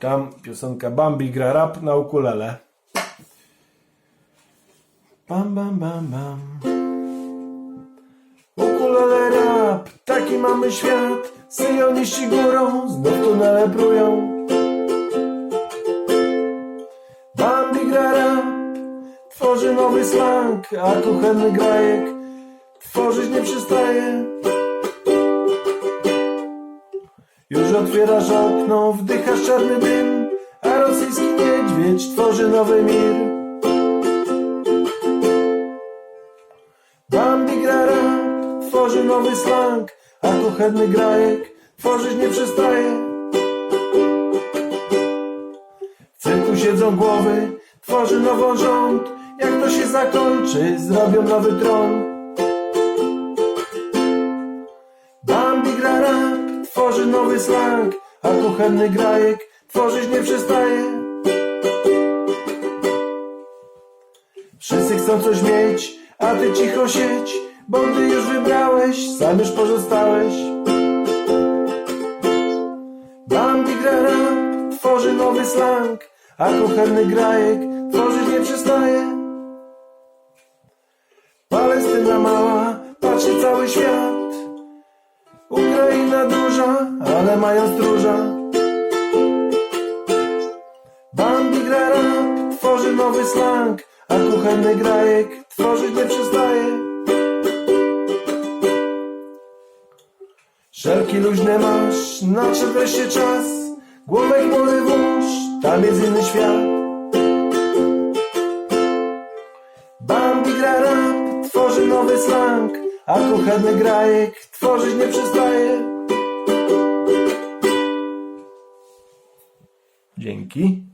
Witam, piosenka Bambi gra rap na ukulele. Bam, bam, bam, bam. Ukulele rap, taki mamy świat. Syjoniści górą, znów tunele prują. Bambi gra rap, tworzy nowy slang, a kuchenny grajek tworzyć nie przestaje. Otwierasz okno, wdychasz czarny dym, a rosyjski niedźwiedź tworzy nowy mir. Bambi gra rap, tworzy nowy slang, a kuchenny grajek tworzyć nie przestaje. W cyrku siedzą głowy, tworzy nową rząd, jak to się zakończy, zrobią nowy tron. Bambi gra rap, tworzy nowy slang, a kuchenny grajek tworzyć nie przestaje. Wszyscy chcą coś mieć, a ty cicho siedź, bo gdy już wybrałeś, sam już pozostałeś. Bambi gra rap, tworzy nowy slang, a kuchenny grajek tworzyć nie przestaje. Palestyna mała, patrzy cały świat. Ukraina duża, ale mają stróża. Bambi gra rap, tworzy nowy slang, a kuchenny grajek tworzyć nie przestaje. Szelki luźne masz, nadszedł wreszcie czas. Głowę chmury włóż, tam jest inny świat. Bambi gra rap, tworzy nowy slang, a kuchenny grajek tworzyć nie przestaje. Dzięki.